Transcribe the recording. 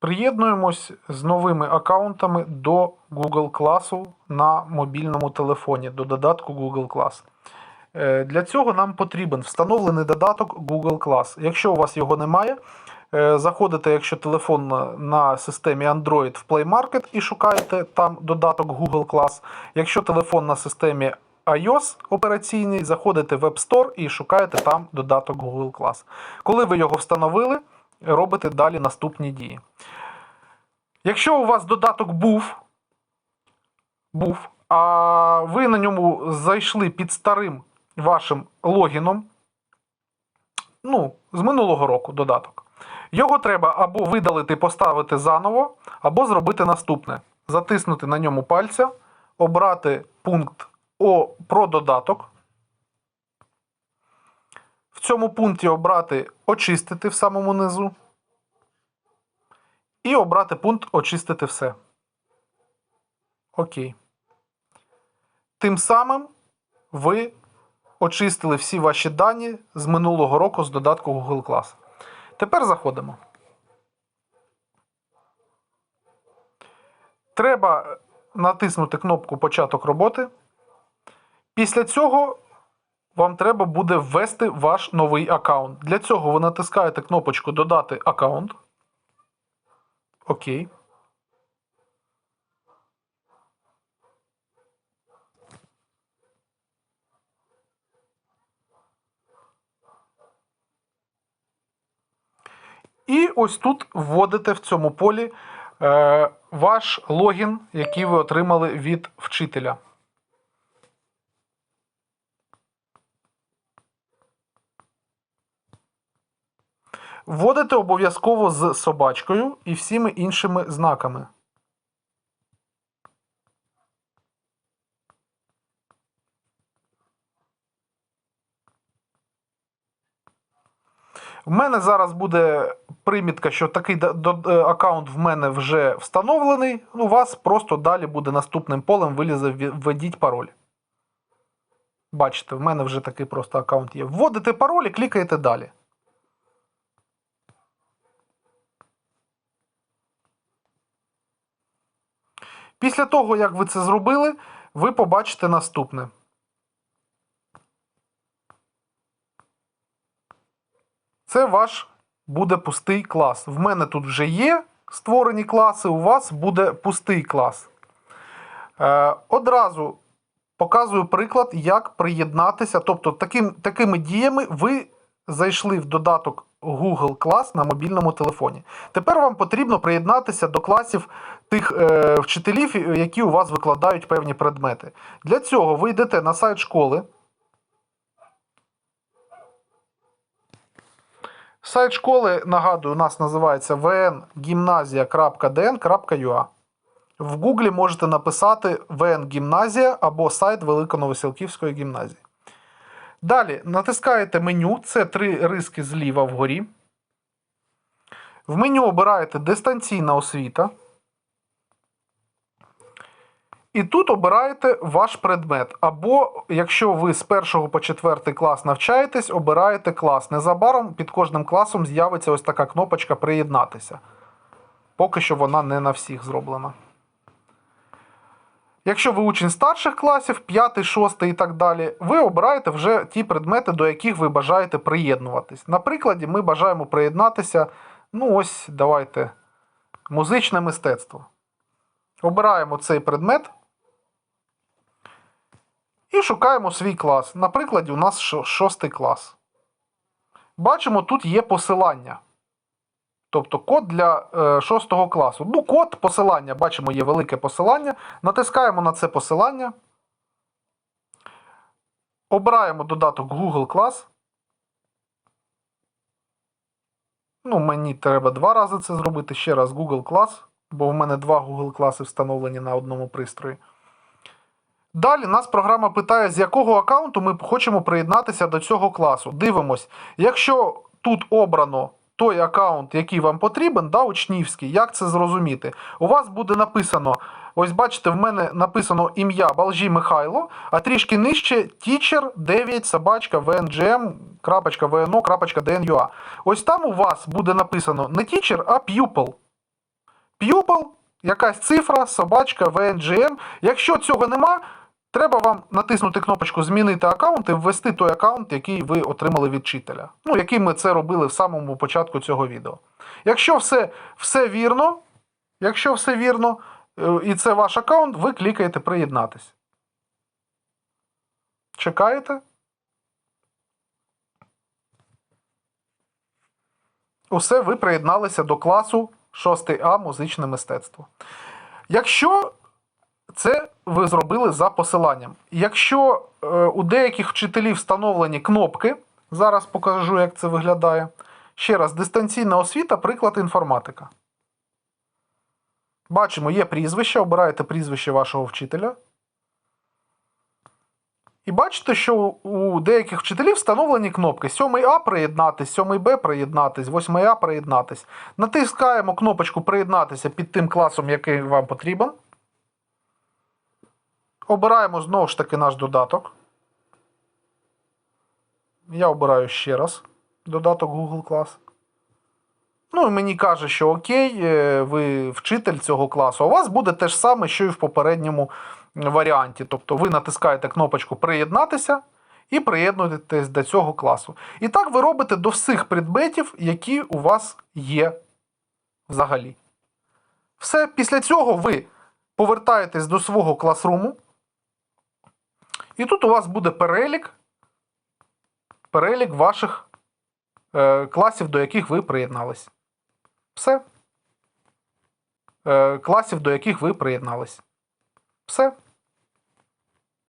Приєднуємось з новими аккаунтами до Google класу на мобільному телефоні, до додатку Google Class. Е, Для цього нам потрібен встановлений додаток Google Class. Якщо у вас його немає, е, заходите, якщо телефон на- системі Android в Play Market і шукаєте там додаток Google Class. Якщо телефон на системі iOS операційний, заходите в App Store і шукаєте там додаток Google Class. Коли ви його встановили, робите далі наступні дії. Якщо у вас додаток був, був, а ви на ньому зайшли під старим вашим логіном, ну, з минулого року додаток, його треба або видалити, поставити заново, або зробити наступне: затиснути на ньому пальця, обрати пункт О про додаток. В цьому пункті обрати очистити в самому низу. І обрати пункт Очистити все. Окей. Тим самим ви очистили всі ваші дані з минулого року з додатку Google Class. Тепер заходимо. Треба натиснути кнопку Початок роботи. Після цього вам треба буде ввести ваш новий аккаунт. Для цього ви натискаєте кнопочку Додати аккаунт. Окей. І ось тут вводите в цьому полі е, ваш логін, який ви отримали від вчителя. Вводите обов'язково з собачкою і всіми іншими знаками. В мене зараз буде примітка, що такий е, аккаунт в мене вже встановлений. У вас просто далі буде наступним полем вилізе введіть пароль. Бачите, в мене вже такий просто аккаунт є. Вводите пароль і клікаєте далі. Після того, як ви це зробили, ви побачите наступне. Це ваш буде пустий клас. В мене тут вже є створені класи, у вас буде пустий клас. Е, одразу показую приклад, як приєднатися. Тобто, таким, такими діями ви зайшли в додаток Google Class на мобільному телефоні. Тепер вам потрібно приєднатися до класів тих е, вчителів, які у вас викладають певні предмети. Для цього ви йдете на сайт школи. Сайт школи, нагадую, у нас називається vngymnasia.dn.ua. В Гуглі можете написати ВН Гімназія або сайт Великоновосілківської гімназії. Далі натискаєте меню, це три риски зліва вгорі. В меню обираєте дистанційна освіта. І тут обираєте ваш предмет. Або, якщо ви з 1 по 4 клас навчаєтесь, обираєте клас. Незабаром під кожним класом з'явиться ось така кнопочка Приєднатися. Поки що вона не на всіх зроблена. Якщо ви учень старших класів, 5, 6 і так далі, ви обираєте вже ті предмети, до яких ви бажаєте приєднуватись. На прикладі, ми бажаємо приєднатися, ну ось, давайте, музичне мистецтво. Обираємо цей предмет і шукаємо свій клас. На прикладі, у нас шо- шостий клас. Бачимо, тут є посилання. Тобто код для е, класу. Ну, код посилання, бачимо, є велике посилання. Натискаємо на це посилання. Обираємо додаток Google Class. Ну, мені треба два рази це зробити. Ще раз Google Class, бо в мене два Google класи встановлені на одному пристрої. Далі нас програма питає, з якого аккаунту ми хочемо приєднатися до цього класу. Дивимось, якщо тут обрано той аккаунт, який вам потрібен, да, учнівський, як це зрозуміти? У вас буде написано, ось бачите, в мене написано ім'я Балжі Михайло, а трішки нижче teacher 9 собачка vngm.vno.dnua. Ось там у вас буде написано не teacher, а pupil. Pupil, якась цифра, собачка, VNGM. Якщо цього нема, треба вам натиснути кнопочку Змінити аккаунт і ввести той аккаунт, який ви отримали від вчителя. Ну, який ми це робили в самому початку цього відео. Якщо все, все вірно, якщо все вірно, е, і це ваш аккаунт, ви клікаєте приєднатись. Чекаєте. Усе, ви приєдналися до класу 6А музичне мистецтво. Якщо це ви зробили за посиланням. Якщо е, у деяких вчителів встановлені кнопки, зараз покажу, як це виглядає. Ще раз, дистанційна освіта, приклад інформатика. Бачимо, є прізвище, обираєте прізвище вашого вчителя. І бачите, що у деяких вчителів встановлені кнопки 7А приєднатись, 7Б приєднатись, 8А приєднатись. Натискаємо кнопочку приєднатися під тим класом, який вам потрібен. Обираємо знову ж таки наш додаток. Я обираю ще раз додаток Google Class. Ну і мені каже, що окей, е, ви вчитель цього класу. У вас буде те ж саме, що і в попередньому варіанті. Тобто ви натискаєте кнопочку Приєднатися і приєднуєтесь до цього класу. І так ви робите до всіх предметів, які у вас є взагалі. Все, після цього ви повертаєтесь до свого класруму. І тут у вас буде перелік, перелік ваших е, класів, до яких ви приєднались. Все. Е, класів, до яких ви приєднались. Все.